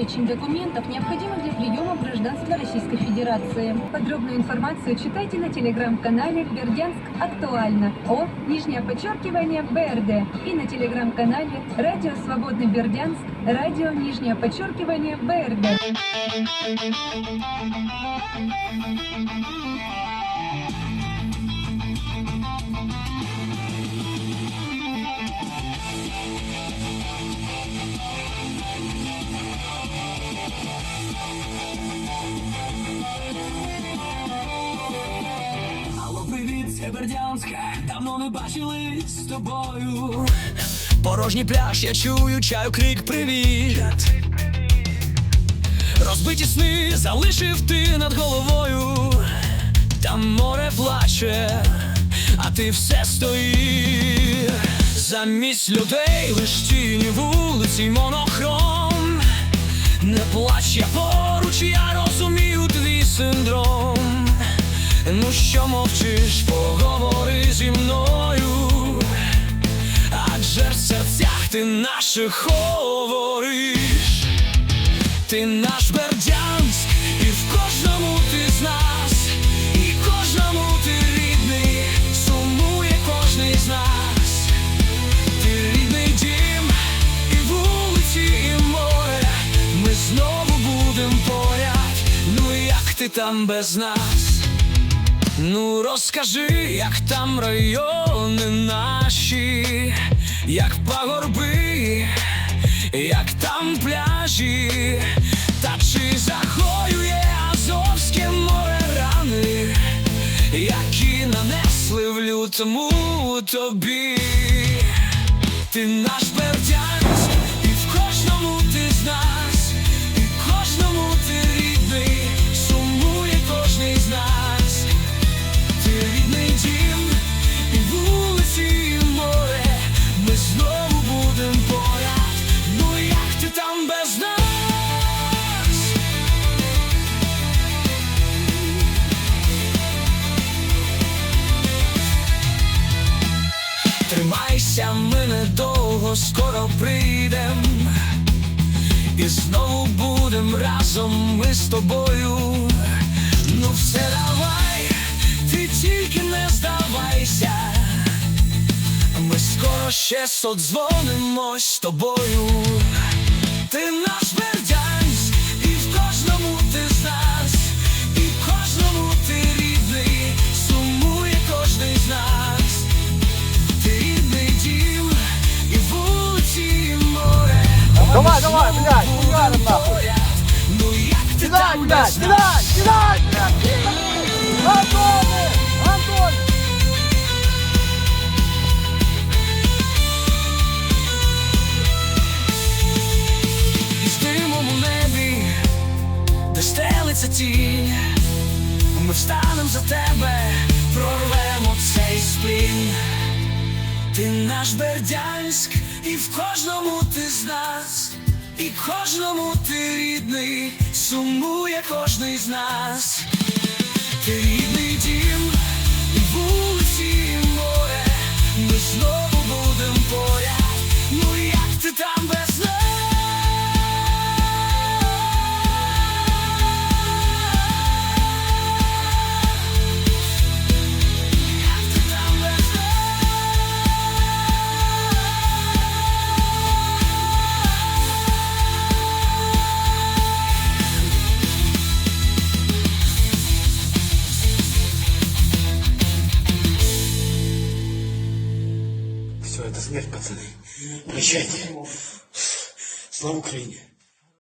перечень документов, необходимых для приема гражданства Российской Федерации. Подробную информацию читайте на телеграм-канале «Бердянск актуально» о нижнее подчеркивание БРД и на телеграм-канале «Радио Свободный Бердянск», радио нижнее подчеркивание БРД. Бердянська, давно не бачились з тобою. Порожній пляж, я чую, чаю крик, привіт. Розбиті сни залишив ти над головою. Там море плаче, а ти все стоїш. Замість людей лиш тіні вулиці, монохром. Не плач, я поруч, я розумію твій синдром. Ну що мовчиш, поговори зі мною, адже в серцях ти наших говориш, ти наш Бердянськ, і в кожному ти з нас, і кожному ти рідний, сумує кожний з нас, ти рідний дім, і вулиці, і море, ми знову будем поряд, ну як ти там без нас? Ну розкажи, як там райони наші, як пагорби, як там пляжі, та чи загоює Азовське море рани, які нанесли в лютому тобі. Ти наш Бердянськ, і в кожному Тримайся, ми недовго скоро прийдем. І знову будем разом ми з тобою. Ну все давай, ти тільки не здавайся. Ми скоро ще содзвонимось з тобою. Ти наш Бердянськ, без нас? кидай, кидай! Антоне! І з димом небі, де стелиться тінь, ми встанем за тебе, прорвемо цей сплін. Ти наш Бердянськ, і в кожному ти з нас, і кожному ти рідний, сумує кожний з нас. Ти рідний смерть, пацаны. Прощайте. Слава Украине.